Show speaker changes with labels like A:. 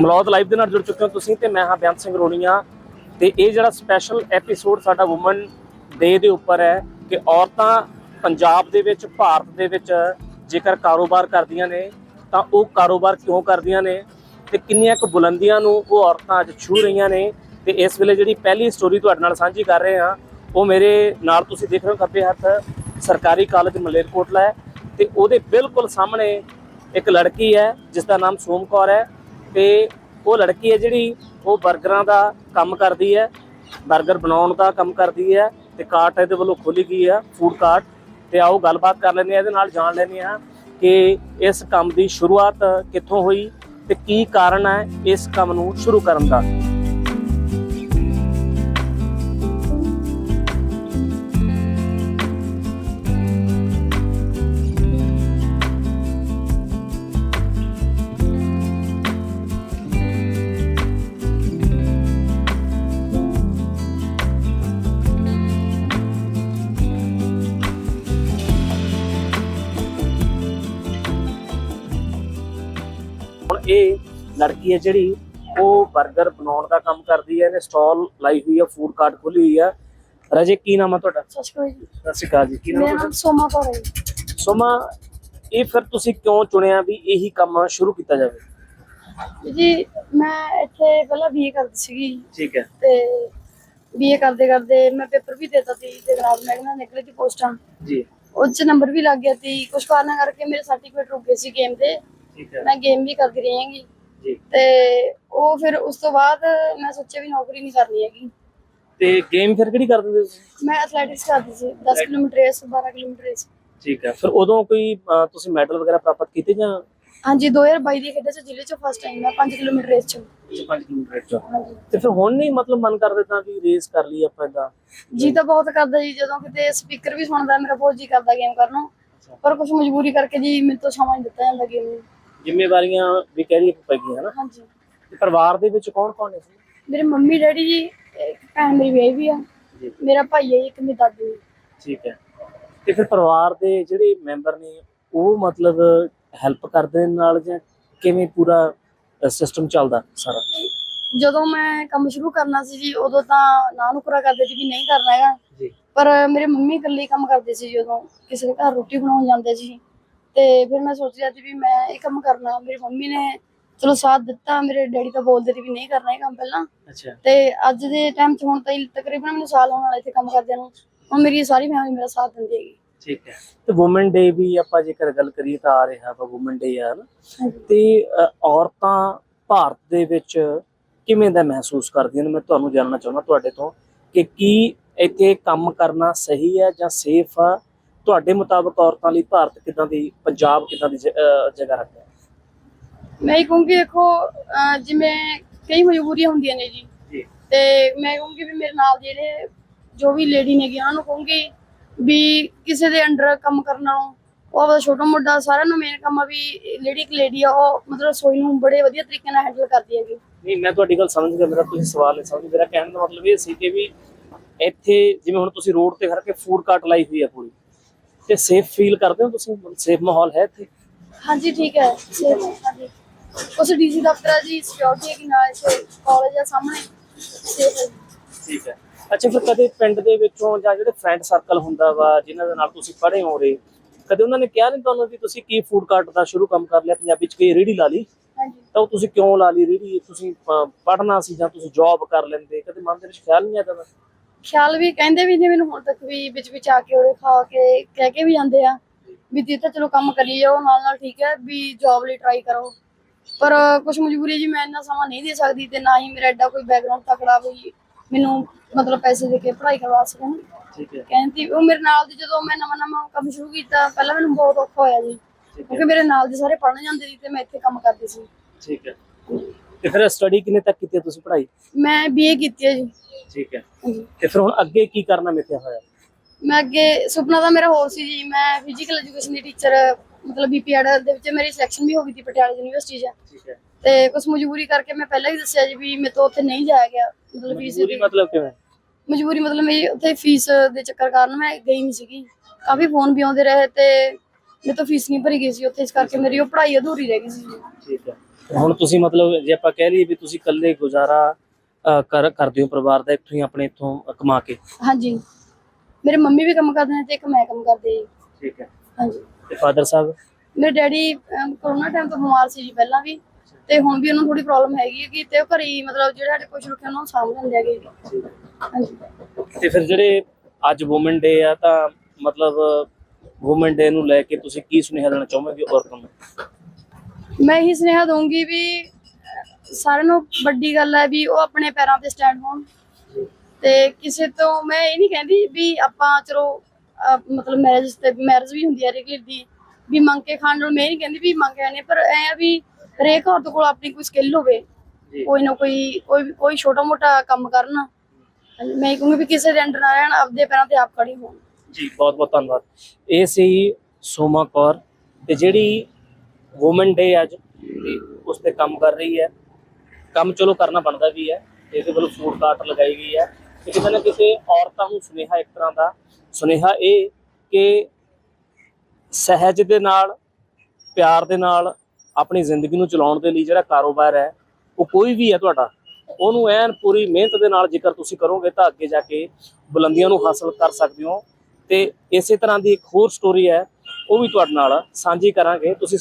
A: Malaud live ਦੇ ਨਾਲ ਜੁੜ ਚੁੱਕੇ ਹੋ ਤੁਸੀਂ ਤੇ ਮੈਂ ਹਾਂ ਬੇਅੰਤ ਸਿੰਘ ਰੋਣੀਆ ਤੇ ਇਹ ਜਿਹੜਾ ਸਪੈਸ਼ਲ ਐਪੀਸੋਡ ਸਾਡਾ ਔਮਨ ਡੇ ਦੇ ਉੱਪਰ ਹੈ ਕਿ ਔਰਤਾਂ ਪੰਜਾਬ ਦੇ ਵਿੱਚ, ਭਾਰਤ ਦੇ ਵਿੱਚ ਜੇਕਰ ਕਾਰੋਬਾਰ ਕਰਦੀਆਂ ਨੇ ਤਾਂ ਉਹ ਕਾਰੋਬਾਰ ਕਿਉਂ ਕਰਦੀਆਂ ਨੇ ਤੇ ਕਿੰਨੀਆਂ ਕੁ ਬੁਲੰਦੀਆਂ ਨੂੰ ਉਹ ਔਰਤਾਂ ਅੱਜ ਛੂ ਰਹੀਆਂ ਨੇ ਤੇ ਇਸ ਵੇਲੇ ਜਿਹੜੀ ਪਹਿਲੀ ਸਟੋਰੀ ਤੁਹਾਡੇ ਨਾਲ ਸਾਂਝੀ ਕਰ ਰਹੇ ਹਾਂ, ਉਹ ਮੇਰੇ ਨਾਲ ਤੁਸੀਂ ਦੇਖ ਰਹੇ ਹੋ ਖੱਬੇ ਹੱਥ ਸਰਕਾਰੀ ਕਾਲਜ ਮਲੇਰਕੋਟਲਾ ਹੈ ਤੇ ਉਹਦੇ ਬਿਲਕੁਲ ਸਾਹਮਣੇ ਇੱਕ ਲੜਕੀ ਹੈ ਜਿਸ ਦਾ ਨਾਮ ਸੋਮ ਕੌਰ ਹੈ। ਤੇ ਉਹ ਲੜਕੀ ਹੈ ਜਿਹੜੀ, ਉਹ 버ਗਰਾਂ ਦਾ ਕੰਮ ਕਰਦੀ ਹੈ 버ਗਰ ਬਣਾਉਣ ਦਾ ਕੰਮ ਕਰਦੀ ਹੈ ਤੇ ਕਾਰਟ ਇਹਦੇ ਵੱਲੋਂ ਖੋਲੀ ਗਈ ਹੈ ਫੂਡ ਕਾਰਟ ਤੇ ਆਓ ਗੱਲਬਾਤ ਕਰ ਲੈਂਦੇ ਹਾਂ, ਇਹਦੇ ਨਾਲ ਜਾਣ ਲੈਂਦੇ ਹਾਂ ਕਿ ਇਸ ਕੰਮ ਦੀ ਸ਼ੁਰੂਆਤ ਕਿੱਥੋਂ ਹੋਈ ਤੇ ਕੀ ਕਾਰਨ ਹੈ ਇਸ ਕੰਮ ਨੂੰ ਸ਼ੁਰੂ ਕਰਨ ਦਾ। ਹੁਣ ਇਹ ਲੜਕੀ ਹੈ ਜਿਹੜੀ ਉਹ 버ਗਰ ਬਣਾਉਣ ਦਾ ਕੰਮ ਕਰਦੀ ਹੈ ਇਹਨੇ ਸਟਾਲ ਲਾਈ ਹੋਈ ਹੈ ਫੂਡ ਕਾਰਟ ਖੋਲੀ ਹੋਈ ਹੈ। ਰਜੇ ਕੀ ਨਾਮ ਹੈ ਤੁਹਾਡਾ?
B: ਸਤਿ ਸ਼੍ਰੀ ਅਕਾਲ ਜੀ।
A: ਸਤਿ ਸ਼੍ਰੀ ਅਕਾਲ ਜੀ ਕੀ ਨਾਮ
B: ਮੇਰਾ
A: ਹੈ
B: ਨਾਮ
A: ਤੁਹਾਡਾ?
B: ਸੋਮਾ ਕੌਰ ਹੈ ਜੀ।
A: ਸੋਮਾ ਇਹ ਫਿਰ ਤੁਸੀਂ ਕਿਉਂ ਚੁਣਿਆ ਵੀ ਇਹੀ ਕੰਮ ਸ਼ੁਰੂ ਕੀਤਾ ਜਾਵੇ?
B: ਜੀ ਮੈਂ ਇੱਥੇ ਪਹਿਲਾਂ ਬੀਏ ਕਰਦੀ ਸੀਗੀ।
A: ਠੀਕ ਹੈ।
B: ਤੇ ਬੀਏ ਕਰਦੇ ਕਰਦੇ ਮੈਂ ਪੇਪਰ ਵੀ ਦੇਤਾ ਸੀ ਤੇ ਨਾਲ ਮੈਂ ਕਿਹਾ ਨਿਕਲੇ ਦੀ ਪੋਸਟਾਂ।
A: ਜੀ।
B: ਉਹ 'ਚ ਨੰਬਰ ਵੀ ਲੱਗ ਗਿਆ ਸੀ। ਕੁਝ ਕਾਰਨਾਂ ਕਰਕੇ ਮੇਰੇ ਸਰਟੀਫਿਕੇਟ ਰੁਕ ਗਏ ਸੀ ਗੇਮ ਦੇ।
A: ਠੀਕ ਹੈ।
B: ਮੈਂ ਗੇਮ ਵੀ ਕਰਦੀ ਰਹੀ ਹੈਗੀ
A: ਜੀ।
B: ਤੇ ਉਹ ਫਿਰ ਉਸ ਤੋਂ ਬਾਅਦ ਮੈਂ ਸੋਚਿਆ ਵੀ ਨੌਕਰੀ ਨਹੀਂ ਕਰਨੀ ਹੈਗੀ।
A: ਤੇ ਗੇਮ ਫਿਰ ਕਿਹੜੀ ਕਰ ਦਿੰਦੇ ਤੁਸੀਂ
B: ਮੈਂ ਐਥਲੈਟਿਕਸ ਕਰਦੀ ਸੀ। 10 ਕਿਲੋਮੀਟਰ ਰੇਸ 12 ਕਿਲੋਮੀਟਰ ਰੇਸ
A: ਠੀਕ ਹੈ। ਫਿਰ ਉਦੋਂ ਕੋਈ ਤੁਸੀਂ ਮੈਡਲ ਵਗੈਰਾ ਪ੍ਰਾਪਤ ਕੀਤੇ ਜਾਂ?
B: ਹਾਂਜੀ 2022 ਦੀ ਖੇਡਾਂ 'ਚ ਜ਼ਿਲ੍ਹੇ 'ਚ ਫਸਟ ਟਾਈਮ ਮੈਂ 5 ਕਿਲੋਮੀਟਰ ਰੇਸ 'ਚ
A: 5 ਕਿਲੋਮੀਟਰ ਚ।
B: ਹਾਂਜੀ।
A: ਤੇ ਫਿਰ ਹੁਣ ਨਹੀਂ ਮਤਲਬ ਮਨ ਕਰ ਦਿੰਦਾ ਵੀ ਰੇਸ ਕਰ ਲਈ ਆਪਾਂ ਇਦਾਂ
B: ਜੀ ਤਾਂ ਬਹੁਤ ਕਰਦਾ ਜੀ। ਜਦੋਂ ਕਿਤੇ ਸਪੀਕਰ ਵੀ ਸੁਣਦਾ ਮੇਰਾ ਬਹੁਤ ਜੀ ਕਰਦਾ ਗੇਮ ਕਰਨ ਨੂੰ। ਪਰ ਕੁਝ ਮਜਬੂਰੀ ਕਰਕੇ ਜੀ ਮੇਰੇ ਤੋਂ ਸਮਾਂ ਨਹੀਂ ਦਿੱਤਾ ਜਾਂਦਾ ਗੇਮ ਨੂੰ।
A: ਜ਼ਿੰਮੇਵਾਰੀਆਂ ਵੀ ਕਹਿ ਲਈਏ ਪੈ ਗਈਆਂ ਹਨਾ?
B: ਹਾਂਜੀ।
A: ਤੇ ਪਰਿਵਾਰ ਦੇ ਵਿੱਚ ਕੌਣ ਕੌਣ ਹੈ
B: ਮੇਰੇ ਮੰਮੀ ਡੈਡੀ ਜੀ ਇੱਕ ਭੈਣ ਮੇਰੀ ਵਿਆਹੀ ਵੀ ਆ।
A: ਜੀ।
B: ਮੇਰਾ ਭਾਈ ਹੈ ਜੀ, ਇੱਕ ਮੇਰੀ ਦਾਦੀ ਹੈ।
A: ਠੀਕ ਹੈ। ਤੇ ਫਿਰ ਪਰਿਵਾਰ ਦੇ ਜਿਹੜੇ ਮੈਂਬਰ ਨੇ ਉਹ ਮਤਲਬ ਹੈਲਪ ਕਰਦੇ ਨੇ ਨਾਲ ਜਾਂ ਕਿਵੇਂ ਪੂਰਾ ਸਿਸਟਮ ਚੱਲਦਾ ਸਾਰਾ?
B: ਜਦੋਂ ਮੈਂ ਕੰਮ ਸ਼ੁਰੂ ਕਰਨਾ ਸੀ ਜੀ ਉਦੋਂ ਤਾਂ ਨਾ ਨੂੰ ਪੂਰਾ ਕਰਦੇ ਸੀ ਵੀ ਨਹੀਂ ਕਰਨਾ ਹੈਗਾ।
A: ਜੀ।
B: ਪਰ ਮੇਰੇ ਮੰਮੀ ਇਕੱਲੇ ਹੀ ਕੰਮ ਕਰਦੇ ਸੀ ਜਦੋਂ ਕਿਸੇ ਦੇ ਘਰ ਰੋਟੀ ਬਣਾਉਣ ਜਾਂਦੇ ਸੀ। ਤੇ ਫਿਰ ਮੈਂ ਸੋਚ ਲਿਆ ਸੀ ਵੀ ਮੈਂ ਇਹ ਕੰਮ ਕਰਨਾ ਮੇਰੀ ਮੰਮੀ ਨੇ ਚਲੋ ਸਾਥ ਦਿੱਤਾ ਮੇਰੇ ਡੈਡੀ ਤਾਂ ਬੋਲਦੇ ਸੀ ਵੀ ਨਹੀਂ ਕਰਨਾ ਇਹ ਕੰਮ ਪਹਿਲਾਂ।
A: ਅੱਛਾ।
B: ਤੇ ਅੱਜ ਦੇ ਟਾਈਮ 'ਚ ਹੁਣ ਤਾਈਂ ਤਕਰੀਬਨ ਮੈਨੂੰ ਸਾਲ ਹੋਣ ਵਾਲਾ ਇੱਥੇ ਕੰਮ ਕਰਦਿਆਂ ਨੂੰ ਹੁਣ ਮੇਰੀ ਸਾਰੀ ਫੈਮਿਲੀ ਮੇਰਾ ਸਾਥ ਦਿੰਦੀ ਹੈਗੀ।
A: ਠੀਕ ਹੈ। ਤੇ ਔਮਨ ਡੇ ਵੀ ਆਪਾਂ ਜੇਕਰ ਗੱਲ ਕਰੀਏ ਤਾਂ ਆ ਰਿਹਾ ਵਾ ਔਮਨ ਡੇ ਆ ਨਾ ਤੇ ਅ, ਔਰਤਾਂ ਭਾਰਤ ਦੇ ਵਿੱਚ ਕਿਵੇਂ ਦਾ ਮਹਿਸੂਸ ਕਰਦੀਆਂ ਨੇ? ਮੈਂ ਤੁਹਾਨੂੰ ਜਾਣਨਾ ਚਾਹੁੰਦਾ ਤੁਹਾਡੇ ਤੋਂ ਕਿ ਕੀ ਇੱਥੇ ਕੰਮ ਕਰਨਾ ਸਹੀ ਹੈ ਜਾਂ ਸੇਫ ਆ? ਤੁਹਾਡੇ ਮੁਤਾਬਕ ਔਰਤਾਂ ਲਈ ਭਾਰਤ ਕਿਦਾਂ ਦੀ ਪੰਜਾਬ ਕਿਦਾਂ ਦੀ ਜਗ੍ਹਾ ਰੱਖਦਾ ਹੈ?
B: ਮੈਂ ਕਹੂੰਗੀ ਦੇਖੋ ਜਿਵੇਂ ਕਈ ਮਜਬੂਰੀਆਂ ਹੁੰਦੀਆਂ ਨੇ ਜੀ। ਤੇ ਮੈਂ ਕਹੂੰਗੀ ਵੀ ਮੇਰੇ ਨਾਲ ਜਿਹੜੇ ਜੋ ਵੀ ਲੇਡੀ ਨੇਗੀ ਉਹਨਾਂ ਨੂੰ ਕਹੂੰਗੀ ਵੀ ਕਿਸੇ ਦੇ ਅੰਡਰ ਕੰਮ ਕਰਨ ਨਾਲੋਂ ਉਹ ਆਪਦਾ ਛੋਟਾ ਮੋਟਾ ਸਾਰਿਆਂ ਨੂੰ ਮੇਨ ਕੰਮ ਆ ਵੀ ਲੇਡੀ ਇੱਕ ਲੇਡੀ ਆ ਉਹ ਮਤਲਬ ਰਸੋਈ ਨੂੰ ਬੜੇ ਵਧੀਆ ਤਰੀਕੇ ਨਾਲ ਹੈਂਡਲ ਕਰਦੀ ਹੈਗੀ।
A: ਨਹੀਂ ਮੈਂ ਤੁਹਾਡੀ ਗੱਲ ਸਮਝ ਗਿਆ ਮੇਰਾ ਤੁਸੀਂ ਸਵਾਲ ਨਹੀਂ ਸਮਝ ਮੇਰਾ ਕਹਿਣ ਦਾ ਮਤਲਬ ਇਹ ਸੀ ਕਿ ਵੀ ਇੱਥੇ ਜਿਵੇਂ ਹੁਣ ਤੁਸੀਂ ਰੋਡ ਤੇ ਖੜ ਕੇ ਫੂਡ ਕਾਰਟ ਲਾਈ ਹੋਈ ਹੈ ਪੂਰੀ ਤੇ ਸੇਫ ਫੀਲ ਕਰਦੇ ਹੋ ਤੁਸੀਂ? ਸੇਫ ਮਾਹੌਲ ਹੈ ਇੱਥੇ?
B: ਹਾਂਜੀ ਠੀਕ ਹੈ। ਸੇਫ ਹਾਂਜੀ। ਉਸ ਡੀਸੀ ਦਫ਼ਤਰ ਆ ਜੀ ਸਿਕਿਉਰਿਟੀ ਹੈਗੀ ਨਾਲ ਇੱਥੇ ਕਾਲਜ ਆ ਸਾਹਮਣੇ। ਸੇਫ ਹੈ
A: ਠੀਕ ਹੈ। ਅੱਛਾ ਫਿਰ ਕਦੇ ਪਿੰਡ ਦੇ ਵਿੱਚੋਂ ਜਾਂ ਜਿਹੜੇ ਫਰੈਂਡ ਸਰਕਲ ਹੁੰਦਾ ਵਾ ਜਿਨ੍ਹਾਂ ਦੇ ਨਾਲ ਤੁਸੀਂ ਪੜ੍ਹੇ ਹੋ ਰੇ ਕਦੇ ਉਹਨਾਂ ਨੇ ਕਿਹਾ ਨਹੀਂ ਤੁਹਾਨੂੰ ਵੀ ਤੁਸੀਂ ਕੀ ਫੂਡ ਕਾਰਟ ਦਾ ਸ਼ੁਰੂ ਕੰਮ ਕਰ ਲਿਆ ਪੰਜਾਬੀ ਚ ਕੀ ਰੇੜੀ ਲਾ ਲਈ?
B: ਹਾਂਜੀ।
A: ਤਾਂ ਉਹ ਤੁਸੀਂ ਕਿਉਂ ਲਾ ਲਈ ਰੇੜੀ ਤੁਸੀਂ ਪੜ੍ਹਨਾ ਸੀ ਜਾਂ ਤੁਸੀਂ ਜੌਬ ਕਰ ਲੈਂਦੇ? ਕਦੇ ਮਨ ਦੇ ਵਿੱਚ ਖਿਆਲ ਨਹੀਂ ਆਇਆ
B: ਖਿਆਲ ਵੀ ਕਹਿੰਦੇ ਵੀ ਨੇ ਮੈਨੂੰ ਹੁਣ ਤੱਕ ਵੀ ਵਿੱਚ ਵਿੱਚ ਆ ਕੇ ਉਰੇ ਖਾ ਕੇ ਕਹਿ ਕੇ ਵੀ ਜਾਂਦੇ ਆ ਵੀ ਦੀ ਤਾਂ ਚਲੋ ਕੰਮ ਕਰੀ ਜਾਓ ਨਾਲ ਨਾਲ ਠੀਕ ਹੈ ਵੀ ਜੌਬ ਲਈ ਟਰਾਈ ਕਰੋ। ਪਰ ਕੁਝ ਮਜਬੂਰੀ ਜੀ ਮੈਂ ਇੰਨਾ ਸਮਾਂ ਨਹੀਂ ਦੇ ਸਕਦੀ ਤੇ ਨਾ ਹੀ ਮੇਰਾ ਐਡਾ ਕੋਈ ਬੈਕਗ੍ਰਾਉਂਡ ਤਕੜਾ ਵੀ ਮੈਨੂੰ ਮਤਲਬ ਪੈਸੇ ਦੇ ਕੇ ਪੜ੍ਹਾਈ ਕਰਵਾ ਸਕਣ।
A: ਠੀਕ ਹੈ।
B: ਕਹਿੰਦੀ ਉਹ ਮੇਰੇ ਨਾਲ ਦੀ ਜਦੋਂ ਮੈਂ ਨਵਾਂ ਨਵਾਂ ਕੰਮ ਸ਼ੁਰੂ ਕੀਤਾ ਪਹਿਲਾਂ ਮੈਨੂੰ ਬਹੁਤ ਔਖਾ ਹੋਇਆ ਜੀ। ਕਿਉਂਕਿ ਮੇਰੇ ਨਾਲ ਦੇ ਸਾਰੇ ਪੜ੍ਹਨ ਜਾਂਦੇ ਸੀ ਤੇ ਮੈਂ ਇੱਥੇ ਕੰਮ ਕਰਦੀ ਸੀ।
A: ਠੀਕ ਹੈ। ਤੇ ਫਿਰ ਸਟੱਡੀ ਕਿੰਨੇ ਤੱਕ ਕੀਤੀ ਹੈ ਤੁਸੀਂ ਪੜ੍ਹਾਈ?
B: ਮੈਂ ਬੀਏ ਕੀਤੀ ਹੈ ਜੀ।
A: ਠੀਕ ਹੈ।
B: ਹਾਂਜੀ।
A: ਤੇ ਫਿਰ ਹੁਣ ਅੱਗੇ ਕੀ ਕਰਨਾ ਮਿੱਥਿਆ ਹੋਇਆ?
B: ਮੈਂ ਅੱਗੇ ਸੁਪਨਾ ਤਾਂ ਮੇਰਾ ਹੋਰ ਸੀ ਜੀ। ਮੈਂ ਫਿਜ਼ੀਕਲ ਐਜੂਕੇਸ਼ਨ ਦੀ ਟੀਚਰ ਮਤਲਬ ਬੀਪੀਐਡ ਦੇ ਵਿੱਚ ਮੇਰੀ ਸਿਲੈਕਸ਼ਨ ਵੀ ਹੋ ਗਈ ਸੀ ਪਟਿਆਲਾ ਯੂਨੀਵਰਸਿਟੀ 'ਚ।
A: ਠੀਕ ਹੈ।
B: ਤੇ ਕੁਝ ਮਜਬੂਰੀ ਕਰਕੇ ਮੈਂ ਪਹਿਲਾਂ ਹੀ ਦੱਸਿਆ ਜੀ ਵੀ ਮੇਰੇ ਤੋਂ ਉੱਥੇ ਨਹੀਂ ਜਾਇਆ ਗਿਆ। ਮਤਲਬ ਫੀਸ
A: ਮਜਬੂਰੀ ਮਤਲਬ ਕਿਵੇਂ?
B: ਮਜਬੂਰੀ ਮਤਲਬ ਮੇਰੀ ਉੱਥੇ ਫੀਸ ਦੇ ਚੱਕਰ ਕਾਰਨ ਮੈਂ ਗਈ ਨਹੀਂ ਸੀਗੀ। ਕਾਫੀ ਫੋਨ ਵੀ ਆਉਂਦੇ ਰਹੇ ਤੇ ਮੇਰੇ ਤੋਂ ਫੀਸ ਨਹੀਂ ਭਰੀ ਗਈ ਸੀ। ਉੱਥੇ ਇਸ ਕਰਕੇ ਮੇਰੀ ਉਹ ਪੜ੍ਹਾਈ ਅਧੂਰੀ ਰਹਿ ਗਈ ਸੀ
A: ਠੀਕ ਹੈ। ਹੁਣ ਤੁਸੀਂ ਮਤਲਬ ਜੇ ਆਪਾਂ ਕਹਿ ਲਈਏ ਵੀ ਤੁਸੀਂ ਇਕੱਲੇ ਗੁਜ਼ਾਰਾ ਅਹ, ਕਰ ਕਰਦੇ ਹੋ ਪਰਿਵਾਰ ਦਾ ਇੱਥੋਂ ਹੀ ਆਪਣੇ ਇੱਥੋਂ ਕਮਾ ਕੇ?
B: ਹਾਂਜੀ। ਮੇਰੇ ਮੰਮੀ ਵੀ ਕੰਮ ਕਰਦੇ ਨੇ ਤੇ ਇੱਕ ਮੈਂ ਕੰਮ ਕਰਦੀ ਹਾਂ ਜੀ।
A: ਠੀਕ ਹੈ।
B: ਹਾਂਜੀ।
A: ਤੇ ਫਾਦਰ ਸਾਹਿਬ?
B: ਮੇਰੇ ਡੈਡੀ ਅਮ, ਕਰੋਨਾ ਟਾਈਮ ਤੋਂ ਬਿਮਾਰ ਸੀ ਜੀ ਪਹਿਲਾਂ ਵੀ। ਤੇ ਹੁਣ ਵੀ ਉਹਨਾਂ ਨੂੰ ਥੋੜੀ ਪ੍ਰੋਬਲਮ ਹੈਗੀ ਹੈ ਕਿ ਤੇ ਉਹ ਘਰੇ ਹੀ ਮਤਲਬ ਜਿਹੜੇ ਸਾਡੇ ਕੁਝ ਰੁਕੇ ਉਹਨਾਂ ਨੂੰ ਸਾਂਭ ਲੈਂਦੇ ਹੈਗੇ ਹਾਂਜੀ।
A: ਤੇ ਫਿਰ ਜਿਹੜੇ ਅੱਜ ਔਮਨ ਡੇ ਆ ਤਾਂ ਮਤਲਬ ਔਮਨ ਡੇ ਨੂੰ ਲੈ ਕੇ ਤੁਸੀਂ ਕੀ ਸੁਨੇਹਾ ਦੇਣਾ ਚਾਹੋਗੇ ਔਰਤਾਂ ਨੂੰ?
B: ਮੈਂ ਇਹੀ ਸੁਨੇਹਾ ਦਊਂਗੀ ਵੀ ਸਾਰਿਆਂ ਨੂੰ ਵੱਡੀ ਗੱਲ ਹੈ ਵੀ ਉਹ ਆਪਣੇ ਪੈਰਾਂ ਤੇ ਸਟੈਂਡ ਹੋਣ। ਤੇ ਕਿਸੇ ਤੋਂ ਮੈਂ ਇਹ ਨਹੀਂ ਕਹਿੰਦੀ ਵੀ ਆਪਾਂ ਚਲੋ ਮਤਲਬ ਮੈਰਿਜ ਤੇ ਮੈਰਿਜ ਵੀ ਹੁੰਦੀ ਹੈ ਰੈਗੂਲਰ ਦੀ ਵੀ ਮੰਗ ਕੇ ਖਾਣ ਨਾਲ। ਮੈਂ ਇਹ ਨਹੀਂ ਕਹਿੰਦੀ ਵੀ ਮੰਗਿਆ ਨੇ ਪਰ ਐ ਆ ਵੀ ਹਰੇਕ ਔਰਤ ਕੋਲ ਆਪਣੀ ਕੋਈ ਸਕਿੱਲ ਹੋਵੇ। ਕੋਈ ਨਾ ਕੋਈ ਕੋਈ ਕੋਈ ਛੋਟਾ ਮੋਟਾ ਕੰਮ ਕਰਨ। ਮੈਂ ਇਹ ਕਹੂੰਗੀ ਵੀ ਕਿਸੇ ਦੇ ਅੰਡਰ ਨਾ ਰਹਿਣ ਆਪਦੇ ਪੈਰਾਂ ਤੇ ਆਪ ਖੜੀ ਹੋਣ।
A: ਜੀ ਬਹੁਤ ਬਹੁਤ ਧੰਨਵਾਦ। ਇਹ ਸੀ ਸੋਮਾ ਕੌਰ ਤੇ ਜਿਹੜੀ ਔਮਨ ਡੇ ਅੱਜ। ਤੇ ਉਸ ਤੇ ਕੰਮ ਕਰ ਰਹੀ ਹੈ। ਕੰਮ ਚਲੋ ਕਰਨਾ ਬਣਦਾ ਵੀ ਹੈ। ਇਹਦੇ ਵੱਲੋਂ ਫੂਡ ਕਾਰਟ ਲਗਾਈ ਗਈ ਹੈ। ਤੇ ਕਿਸੇ ਨਾ ਕਿਸੇ ਔਰਤਾਂ ਨੂੰ ਸੁਨੇਹਾ ਇੱਕ ਤਰ੍ਹਾਂ ਦਾ ਸੁਨੇਹਾ ਇਹ ਕਿ ਸਹਿਜ ਦੇ ਨਾਲ, ਪਿਆਰ ਦੇ ਨਾਲ ਆਪਣੀ ਜ਼ਿੰਦਗੀ ਨੂੰ ਚਲਾਉਣ ਦੇ ਲਈ ਜਿਹੜਾ ਕਾਰੋਬਾਰ ਹੈ, ਉਹ ਕੋਈ ਵੀ ਹੈ ਤੁਹਾਡਾ, ਉਹਨੂੰ ਐਨ ਪੂਰੀ ਮਿਹਨਤ ਦੇ ਨਾਲ ਜੇਕਰ ਤੁਸੀਂ ਕਰੋਗੇ ਤਾਂ ਅੱਗੇ ਜਾ ਕੇ ਬੁਲੰਦੀਆਂ ਨੂੰ ਹਾਸਲ ਕਰ ਸਕਦੇ ਹੋ। ਤੇ ਇਸੇ ਤਰ੍ਹਾਂ ਦੀ ਇੱਕ ਹੋਰ ਸਟੋਰੀ ਹੈ, ਉਹ ਵੀ ਤੁਹਾਡੇ ਨਾਲ ਸਾਂਝੀ ਕਰਾਂਗੇ। ਤੁਸੀਂ